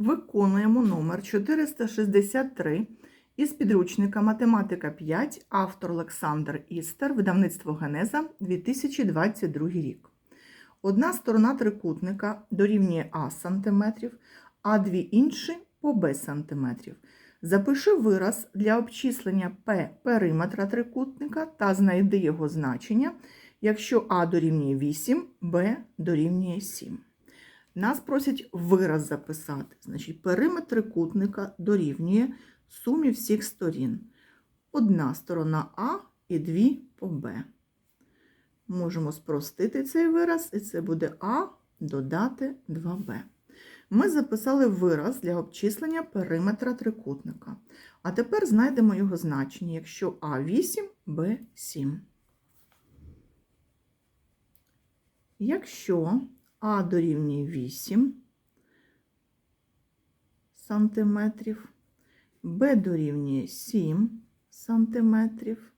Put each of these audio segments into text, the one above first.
Виконуємо номер 463 із підручника Математика 5, автор Олександр Істер, видавництво Генеза, 2022 рік. Одна сторона трикутника дорівнює А сантиметрів, а дві інші по Б сантиметрів. Запиши вираз для обчислення П периметра трикутника та знайди його значення, якщо А дорівнює 8, Б дорівнює 7. Нас просять вираз записати. Значить, периметр трикутника дорівнює сумі всіх сторін. Одна сторона А і дві по Б. Можемо спростити цей вираз, і це буде А додати 2Б. Ми записали вираз для обчислення периметра трикутника. А тепер знайдемо його значення, якщо А8, Б7. Якщо А дорівнює 8 сантиметрів, Б дорівнює 7 сантиметрів,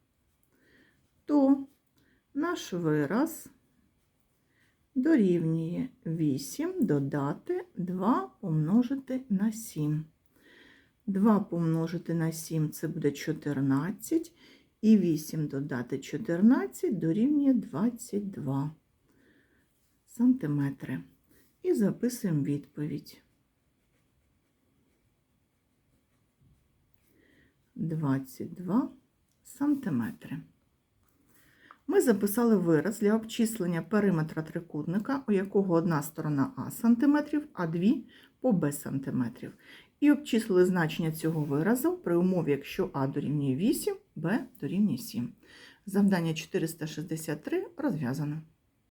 то наш вираз дорівнює 8 додати 2 помножити на 7. 2 помножити на 7 це буде 14, і 8 додати 14 дорівнює 22 сантиметри. І записуємо відповідь. 22 сантиметри. Ми записали вираз для обчислення периметра трикутника, у якого одна сторона А сантиметрів, а дві по Б сантиметрів. І обчислили значення цього виразу при умові, якщо А дорівнює 8, Б дорівнює 7. Завдання 463 розв'язано.